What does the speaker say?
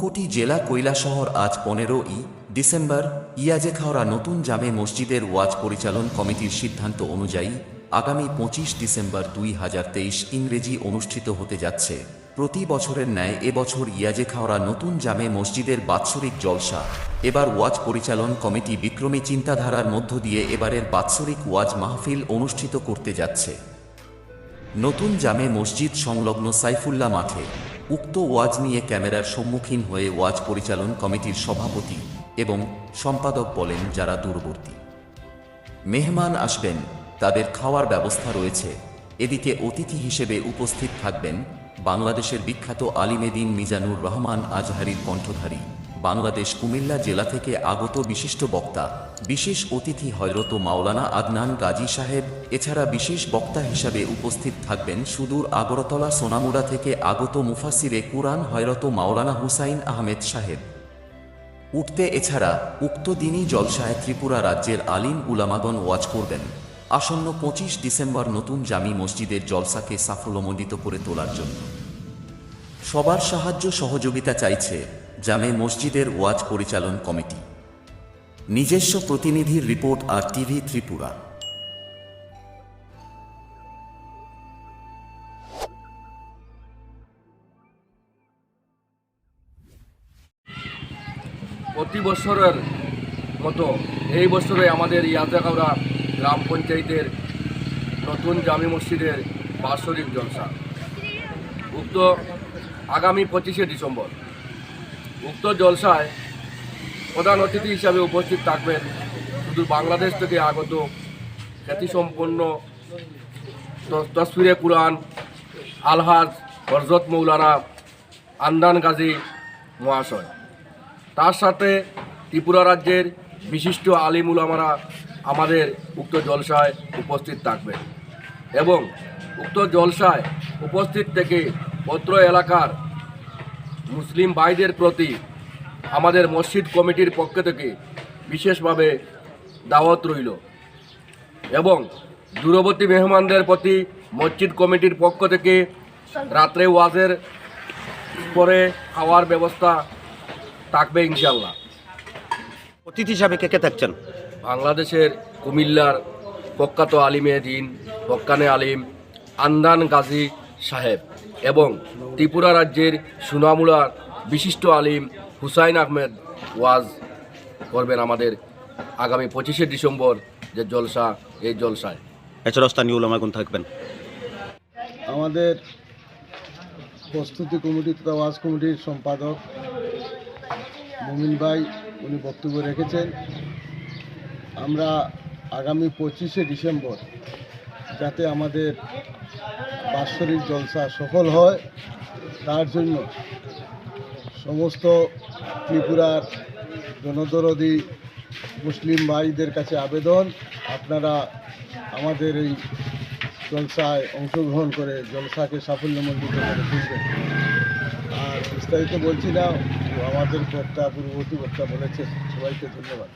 ঊনকোটি জেলা কৈলাসহর আজ পনেরো ই ডিসেম্বর ইয়াজেখাওড়া নতুন জামে মসজিদের ওয়াজ পরিচালন কমিটির সিদ্ধান্ত অনুযায়ী আগামী পঁচিশ ডিসেম্বর দুই হাজার তেইশ ইংরেজি অনুষ্ঠিত হতে যাচ্ছে। প্রতি বছরের ন্যায় এবছর ইয়াজেখাওড়া নতুন জামে মসজিদের বাৎসরিক জলসা। এবার ওয়াজ পরিচালন কমিটি বিক্রমী চিন্তাধারার মধ্য দিয়ে এবারের বাৎসরিক ওয়াজ মাহফিল অনুষ্ঠিত করতে যাচ্ছে। নতুন জামে মসজিদ সংলগ্ন সাইফুল্লাহ মাঠে উক্ত ওয়াজ নিয়ে ক্যামেরার সম্মুখীন হয়ে ওয়াজ পরিচালন কমিটির সভাপতি এবং সম্পাদক বলেন যারা দূরবর্তী। মেহমান আসবেন, তাদের খাওয়ার ব্যবস্থা রয়েছে। এদিকে অতিথি হিসেবে উপস্থিত থাকবেন বাংলাদেশের বিখ্যাত আলিমেদিন মিজানুর রহমান আজহারির কণ্ঠধারী। বাংলাদেশ কুমিল্লা জেলা থেকে আগত বিশিষ্ট বক্তা। বিশেষ অতিথি হয়রত মাওলানা আদনান গাজী সাহেব। এছাড়া বিশেষ বক্তা হিসাবে উপস্থিত থাকবেন সুদূর আগরতলা সোনামুড়া থেকে আগত মুফাসিরে কুরআন হয়রত মাওলানা হুসাইন আহমেদ সাহেব। উঠতে এছাড়া উক্ত দিনই জলসায় ত্রিপুরা রাজ্যের আলিম উলামাগন ওয়াজ করবেন। আসন্ন পঁচিশ ডিসেম্বর নতুন জামি মসজিদের জলসাকে সাফল্যমণ্ডিত করে তোলার জন্য। সবার সাহায্য সহযোগিতা চাইছে জামে মসজিদের ওয়াজ পরিচালন কমিটি। নিজস্ব প্রতিনিধির রিপোর্ট আর টিভি ত্রিপুরা। প্রতি বছরের মতো এই বছরে আমাদের ইয়াজাকাউড়া গ্রাম পঞ্চায়েতের নতুন জামি মসজিদের বাৎসরিক জলসা। উক্ত আগামী পঁচিশে ডিসেম্বর। উক্ত জলসায় প্রধান অতিথি হিসাবে উপস্থিত থাকবেন। শুধু বাংলাদেশ থেকে আগত খ্যাতিসম্পন্ন তসফিরে কুরআন আলহাজ হরজত মৌলানা আন্দান গাজী মহাশয়। তার সাথে ত্রিপুরা রাজ্যের বিশিষ্ট আলিম উলামারা আমাদের উক্ত জলসায় উপস্থিত থাকবেন এবং উক্ত জলসায় উপস্থিত থেকে পত্র এলাকার মুসলিম ভাইদের প্রতি আমাদের মসজিদ কমিটির পক্ষ থেকে বিশেষভাবে দাওয়াত রইল। এবং দূরবর্তী মেহমানদের প্রতি মসজিদ কমিটির পক্ষ থেকে রাত্রে ওয়াজের পরে খাওয়ার ব্যবস্থা থাকবে ইনশাল্লাহ অতিথি হিসাবে কে কে থাকছেন? বাংলাদেশের কুমিল্লার প্রখ্যাত আলিমে দিন বক্কানে আলিম আন্দান গাজী সাহেব। এবং ত্রিপুরা রাজ্যের সুনামুড়ার বিশিষ্ট আলিম হুসাইন আহমেদ ওয়াজ করবেন আমাদের আগামী পঁচিশে ডিসেম্বর যে জলসা এই জলসায়। এছাড়াও স্থানীয় ওলামাগুন থাকবেন। আমাদের প্রস্তুতি কমিটি তথা ওয়াজ কমিটির সম্পাদক মুমিন ভাই উনি বক্তব্য রেখেছেন। আমরা আগামী পঁচিশে ডিসেম্বর যাতে আমাদের বাৎসরিক জলসা সফল হয়, তার জন্য সমস্ত ত্রিপুরার জনদরদি মুসলিম ভাইদের কাছে আবেদন। আপনারা আমাদের এই জলসায় অংশগ্রহণ করে জলসাকে সাফল্যমণ্ডিত করে তুলবেন। আর বিস্তারিত বলছি না, আমাদের বক্তা, পূর্ববর্তী বক্তা বলেছেন, সবাইকে ধন্যবাদ।